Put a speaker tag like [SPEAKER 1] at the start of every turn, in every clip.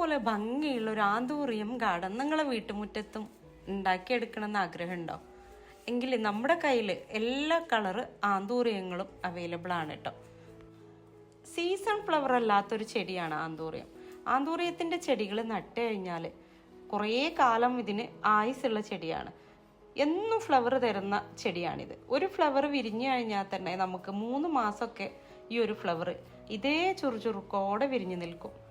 [SPEAKER 1] ഇതുപോലെ ഭംഗിയുള്ള ഒരു ആന്തൂറിയം ഗാർഡൻ നിങ്ങളെ വീട്ടുമുറ്റത്തും ഉണ്ടാക്കിയെടുക്കണമെന്ന് ആഗ്രഹമുണ്ടോ? എങ്കിൽ നമ്മുടെ കയ്യിൽ എല്ലാ കളറ് ആന്തൂറിയങ്ങളും അവൈലബിൾ ആണ് കേട്ടോ സീസൺ ഫ്ലവർ അല്ലാത്തൊരു ചെടിയാണ് ആന്തൂറിയം. ആന്തൂറിയത്തിന്റെ ചെടികൾ നട്ട് കഴിഞ്ഞാൽ കുറേ കാലം ഇതിന് ആയുസുള്ള ചെടിയാണ്. എന്നും ഫ്ലവർ തരുന്ന ചെടിയാണിത്. ഒരു ഫ്ലവർ വിരിഞ്ഞു കഴിഞ്ഞാൽ തന്നെ നമുക്ക് മൂന്ന് മാസമൊക്കെ ഈ ഒരു ഫ്ലവർ ഇതേ ചുറുചുറുക്കോടെ വിരിഞ്ഞു നിൽക്കും.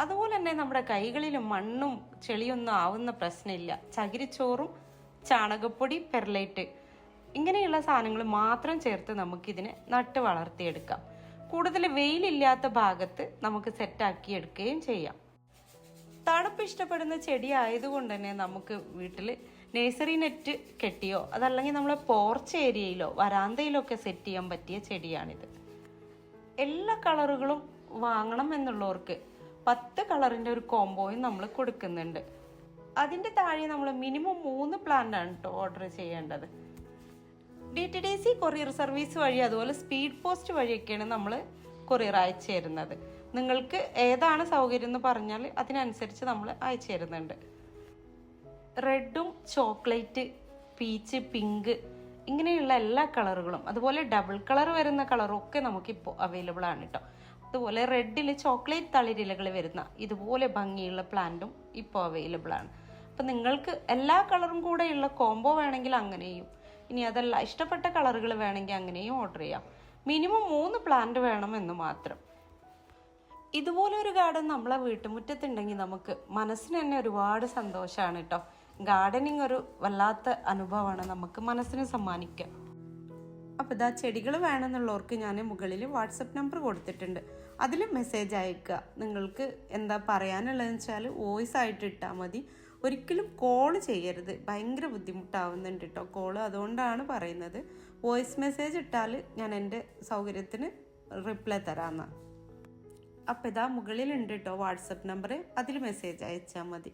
[SPEAKER 1] അതുപോലെ തന്നെ നമ്മുടെ കൈകളിലും മണ്ണും ചെളിയൊന്നും ആവുന്ന പ്രശ്നമില്ല. ചകിരിച്ചോറും ചാണകപ്പൊടി പെർലൈറ്റ് ഇങ്ങനെയുള്ള സാധനങ്ങൾ മാത്രം ചേർത്ത് നമുക്കിതിനെ നട്ട് വളർത്തിയെടുക്കാം. കൂടുതൽ വെയിലില്ലാത്ത ഭാഗത്ത് നമുക്ക് സെറ്റാക്കി എടുക്കുകയും ചെയ്യാം. തണുപ്പ് ഇഷ്ടപ്പെടുന്ന ചെടി ആയതുകൊണ്ട് തന്നെ നമുക്ക് വീട്ടിൽ നേഴ്സറി നെറ്റ് കെട്ടിയോ അതല്ലെങ്കിൽ നമ്മളെ പോർച്ച് ഏരിയയിലോ വരാന്തയിലോ ഒക്കെ സെറ്റ് ചെയ്യാൻ പറ്റിയ ചെടിയാണിത്. എല്ലാ കളറുകളും വാങ്ങണം എന്നുള്ളവർക്ക് പത്ത് കളറിന്റെ ഒരു കോംബോയും നമ്മൾ കൊടുക്കുന്നുണ്ട്. അതിന്റെ താഴെ നമ്മൾ മിനിമം മൂന്ന് പ്ലാന്റ് ആണ് കേട്ടോ ഓർഡർ ചെയ്യേണ്ടത്. D T D C courier service വഴി അതുപോലെ സ്പീഡ് പോസ്റ്റ് വഴിയൊക്കെയാണ് നമ്മൾ കൊറിയർ അയച്ചു തരുന്നത്. നിങ്ങൾക്ക് ഏതാണ് സൗകര്യം എന്ന് പറഞ്ഞാൽ അതിനനുസരിച്ച് നമ്മൾ അയച്ചു തരുന്നുണ്ട്. റെഡും ചോക്ലേറ്റ് പീച്ച് പിങ്ക് ഇങ്ങനെയുള്ള എല്ലാ കളറുകളും അതുപോലെ ഡബിൾ കളർ വരുന്ന കളറും ഒക്കെ നമുക്കിപ്പോൾ അവൈലബിൾ ആണ് കേട്ടോ അതുപോലെ റെഡിൽ ചോക്ലേറ്റ് തളിരിലകൾ വരുന്ന ഇതുപോലെ ഭംഗിയുള്ള പ്ലാന്റും ഇപ്പോൾ അവൈലബിൾ ആണ്. അപ്പം നിങ്ങൾക്ക് എല്ലാ കളറും കൂടെയുള്ള കോംബോ വേണമെങ്കിൽ അങ്ങനെയും ഇനി അതല്ല ഇഷ്ടപ്പെട്ട കളറുകൾ വേണമെങ്കിൽ അങ്ങനെയും ഓർഡർ ചെയ്യാം. മിനിമം മൂന്ന് പ്ലാന്റ് വേണമെന്ന് മാത്രം. ഇതുപോലെ ഒരു ഗാർഡൻ നമ്മളെ വീട്ടുമുറ്റത്തുണ്ടെങ്കിൽ നമുക്ക് മനസ്സിന് തന്നെ ഒരുപാട് സന്തോഷമാണ് കേട്ടോ ഗാർഡനിങ് ഒരു വല്ലാത്ത അനുഭവമാണ്. നമുക്ക് മനസ്സിന് സമ്മാനിക്കുക അപ്പോൾ ഇതാ ചെടികൾ വേണമെന്നുള്ളവർക്ക് ഞാൻ മുകളിൽ വാട്സപ്പ് നമ്പർ കൊടുത്തിട്ടുണ്ട്. അതിൽ മെസ്സേജ് അയക്കുക. നിങ്ങൾക്ക് എന്താ പറയാനുള്ളതെന്ന് വെച്ചാൽ വോയിസ് ആയിട്ട് ഇട്ടാൽ മതി. ഒരിക്കലും കോൾ ചെയ്യരുത്. ഭയങ്കര ബുദ്ധിമുട്ടാവുന്നുണ്ട് കേട്ടോ കോൾ അതുകൊണ്ടാണ് പറയുന്നത്. വോയിസ് മെസ്സേജ് ഇട്ടാൽ ഞാൻ എന്റെ സൗകര്യത്തിന് റിപ്ലൈ തരാമെന്നാണ് അപ്പോൾ ഇതാ മുകളിലുണ്ട് കേട്ടോ വാട്സപ്പ് നമ്പർ അതിൽ മെസ്സേജ് അയച്ചാൽ മതി.